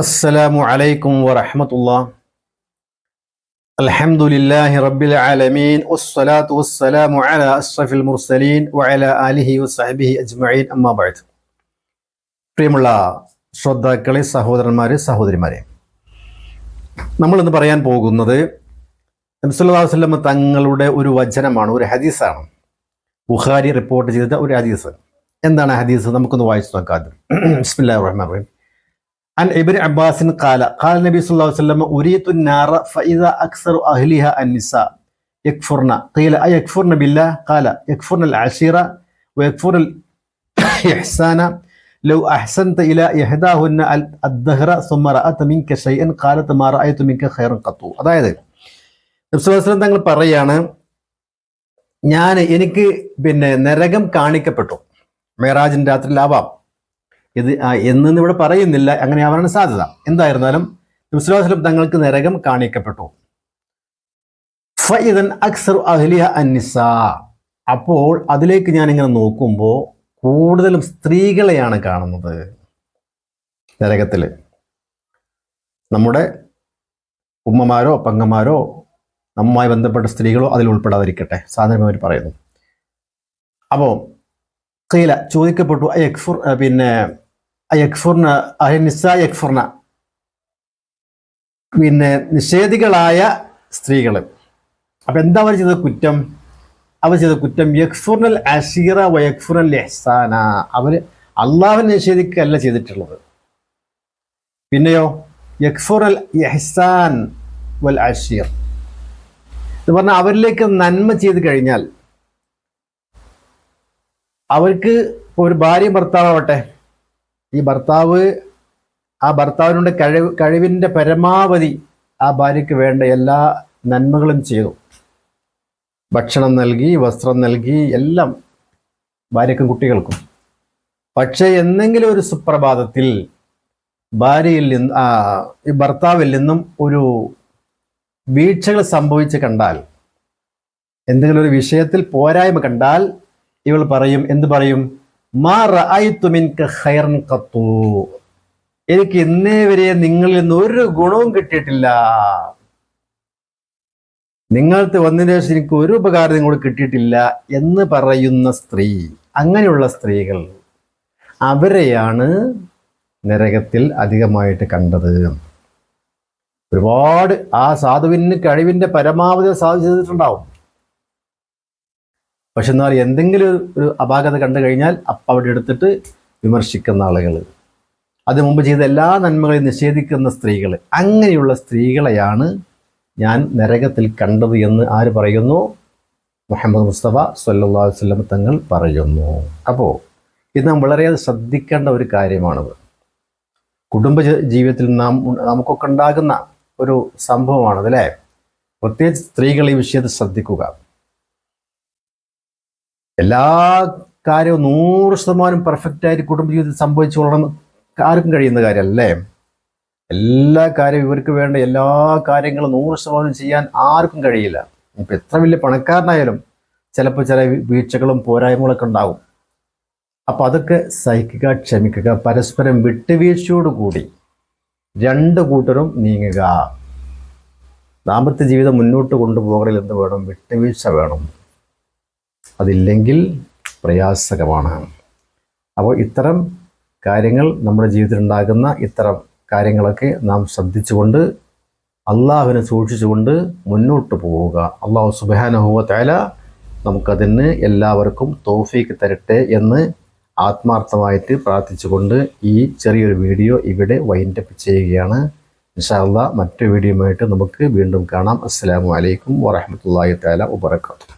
അസ്സലാമു അലൈക്കും വറഹമത്തുള്ള അൽഹംദുലില്ലാഹി റബ്ബിൽ ആലമീൻ. വസ്സലാത്തു വസ്സലാമു അലാ അസ്റഫിൽ മുർസലീൻ വഅലാ ആലിഹി വസ്ഹബിഹി അജ്മഈൻ. അമ്മാ ബഅദ്. പ്രിയമുള്ള ശ്രോതാക്കളെ സഹോദരന്മാരെ സഹോദരിമാരെ നമ്മൾ ഇന്ന് പറയാൻ പോകുന്നത് നബ്സല്ലാ തങ്ങളുടെ ഒരു വചനമാണ് ഒരു ഹദീസാണ്. ബുഖാരി റിപ്പോർട്ട് ചെയ്ത ഒരു ഹദീസ്. എന്താണ് ഹദീസ്? നമുക്കൊന്ന് വായിച്ചു നോക്കാം ബിസ്മില്ലാഹിർ റഹ്മാൻ റഹീം. അൻ ഇബിൻ അബ്ബാസിൻ കാല കാല നബി സല്ലല്ലാഹു അലൈഹി വസല്ലം അക്സറു ബില്ലാഹ് ഖാല ഇഹ്സാന ലൗ അഹ്സൻത ഇല ഇഹ്ദാഹുന്ന അൽ അദ്ദഹ്റ സുമ്മ റഅത മിൻക ഷൈഅൻ ഖാലത മാ റഅയതു മിങ്ക ഖൈറൻ ഖത്തു അതായത് നബി അലൈഹി തങ്ങൾ പറയാണ് ഞാൻ എനിക്ക് പിന്നെ നരകം കാണിക്കപ്പെട്ടു. രാത്രി രാത്രിയിലാവാം ഇത് എന്നൊന്നും ഇവിടെ പറയുന്നില്ല. അങ്ങനെ ആവാനാണ് സാധ്യത. എന്തായിരുന്നാലും നബ്സുലാസ്ലം തങ്ങൾക്ക് നരകം കാണിക്കപ്പെട്ടു. അപ്പോൾ അതിലേക്ക് ഞാൻ ഇങ്ങനെ നോക്കുമ്പോൾ കൂടുതലും സ്ത്രീകളെയാണ് കാണുന്നത് നരകത്തിൽ നമ്മുടെ ഉമ്മമാരോ പങ്ങന്മാരോ നമ്മുമായി ബന്ധപ്പെട്ട സ്ത്രീകളോ അതിൽ ഉൾപ്പെടാതിരിക്കട്ടെ. സാധാരണ അവർ പറയുന്നു. അപ്പോൾ കീല ചോദിക്കപ്പെട്ടു അയക്ഫുർ പിന്നെ അയക്ഫുർന നിസ യക്ഫുർന പിന്നെ നിഷേധികളായ സ്ത്രീകൾ അപ്പം എന്താ അവർ ചെയ്ത കുറ്റം? അവർ ചെയ്ത കുറ്റം യക്ഫുർനൽ അഷീറ വയക്ഫുർനൽ എഹ്സാന അവർ അള്ളാഹുവിനെ നിഷേധിക്കുകയല്ല ചെയ്തിട്ടുള്ളത്. പിന്നെയോ യക്ഫുറൽ എഹ്സാൻ വൽ അഷീർ. എന്ന് പറഞ്ഞാൽ അവരിലേക്ക് നന്മ ചെയ്ത് കഴിഞ്ഞാൽ അവർക്ക് ഒരു ഭാര്യ ഭർത്താവട്ടെ ഈ ഭർത്താവ് ആ ഭർത്താവിനുണ്ട് കഴിവ് കഴിവിന്റെ പരമാവധി ആ ഭാര്യയ്ക്ക് വേണ്ട എല്ലാ നന്മകളും ചെയ്തു. ഭക്ഷണം നൽകി വസ്ത്രം നൽകി എല്ലാം ഭാര്യക്കും കുട്ടികൾക്കും. പക്ഷേ എന്തെങ്കിലും ഒരു സുപ്രഭാതത്തിൽ ഭാര്യയിൽ നിന്ന് ഈ ഭർത്താവിൽ നിന്നും ഒരു വീഴ്ചകൾ സംഭവിച്ച് കണ്ടാൽ എന്തെങ്കിലും ഒരു വിഷയത്തിൽ പോരായ്മ കണ്ടാൽ ഇവൾ പറയും എന്ത് പറയും? എനിക്ക് ഇന്നേ വരെ നിങ്ങളിൽ നിന്ന് ഒരു ഗുണവും കിട്ടിയിട്ടില്ല. നിങ്ങൾക്ക് വന്നതിന് ശേഷം എനിക്ക് ഒരു ഉപകാരം നിങ്ങളോട് കിട്ടിയിട്ടില്ല എന്ന് പറയുന്ന സ്ത്രീ അങ്ങനെയുള്ള സ്ത്രീകൾ അവരെയാണ് നരകത്തിൽ അധികമായിട്ട് കണ്ടത്. ഒരുപാട് ആ സാധുവിന് കഴിവിന്റെ പരമാവധി സാധിച്ചിട്ടുണ്ടാവും. പക്ഷെ എന്നാൽ എന്തെങ്കിലും ഒരു അപാകത കണ്ടു കഴിഞ്ഞാൽ അപ്പം അവിടെ എടുത്തിട്ട് വിമർശിക്കുന്ന ആളുകൾ. അത് മുമ്പ് ചെയ്ത എല്ലാ നന്മകളെയും നിഷേധിക്കുന്ന സ്ത്രീകൾ. അങ്ങനെയുള്ള സ്ത്രീകളെയാണ് ഞാൻ നരകത്തിൽ കണ്ടത് എന്ന് ആര് പറയുന്നു? മുഹമ്മദ് മുസ്തഫ സല്ലാ വല്ലം തങ്ങൾ പറയുന്നു. അപ്പോൾ ഇത് നാം വളരെയധികം ശ്രദ്ധിക്കേണ്ട ഒരു കാര്യമാണത് കുടുംബ ജീവിതത്തിൽ നാം നമുക്കൊക്കെ ഉണ്ടാകുന്ന ഒരു സംഭവമാണത് അല്ലേ പ്രത്യേകിച്ച് സ്ത്രീകൾ ഈ വിഷയത്തിൽ ശ്രദ്ധിക്കുക. എല്ലാ കാര്യവും നൂറ് ശതമാനം ആയിട്ട് കുടുംബജീവിതത്തിൽ സംഭവിച്ചു കൊള്ളണം ആർക്കും കഴിയുന്ന കാര്യമല്ലേ? എല്ലാ കാര്യവും ഇവർക്ക് വേണ്ട എല്ലാ കാര്യങ്ങളും നൂറ് ശതമാനം ചെയ്യാൻ ആർക്കും കഴിയില്ല. ഇപ്പം എത്ര വലിയ പണക്കാരനായാലും ചിലപ്പോൾ ചില വീഴ്ചകളും പോരായ്മകളൊക്കെ ഉണ്ടാകും അപ്പം അതൊക്കെ സഹിക്കുക ക്ഷമിക്കുക പരസ്പരം വിട്ടുവീഴ്ചയോടുകൂടി രണ്ട് കൂട്ടരും നീങ്ങുക. ദാമ്പത്യ ജീവിതം മുന്നോട്ട് കൊണ്ടുപോകണമെങ്കിൽ എന്ത് വേണം? വിട്ടുവീഴ്ച വേണം. അതില്ലെങ്കിൽ പ്രയാസകമാണ്. അപ്പോൾ ഇത്തരം കാര്യങ്ങൾ നമ്മുടെ ജീവിതത്തിൽ ഉണ്ടാകുന്ന ഇത്തരം കാര്യങ്ങളൊക്കെ നാം ശ്രദ്ധിച്ചുകൊണ്ട് അള്ളാഹുവിനെ സൂക്ഷിച്ചുകൊണ്ട് മുന്നോട്ട് പോവുക. അള്ളാഹു സുബാനുഭവ തേല നമുക്കതിന് എല്ലാവർക്കും തോഫീക്ക് തരട്ടെ എന്ന് ആത്മാർത്ഥമായിട്ട് പ്രാർത്ഥിച്ചുകൊണ്ട് ഈ ചെറിയൊരു വീഡിയോ ഇവിടെ വൈൻഡപ്പ് ചെയ്യുകയാണ്. ഇൻഷാല്ല മറ്റു വീഡിയോയുമായിട്ട് നമുക്ക് വീണ്ടും കാണാം. അസ്സാം വലൈക്കും വറഹമത്തല്ലാഹി താല വാത്തു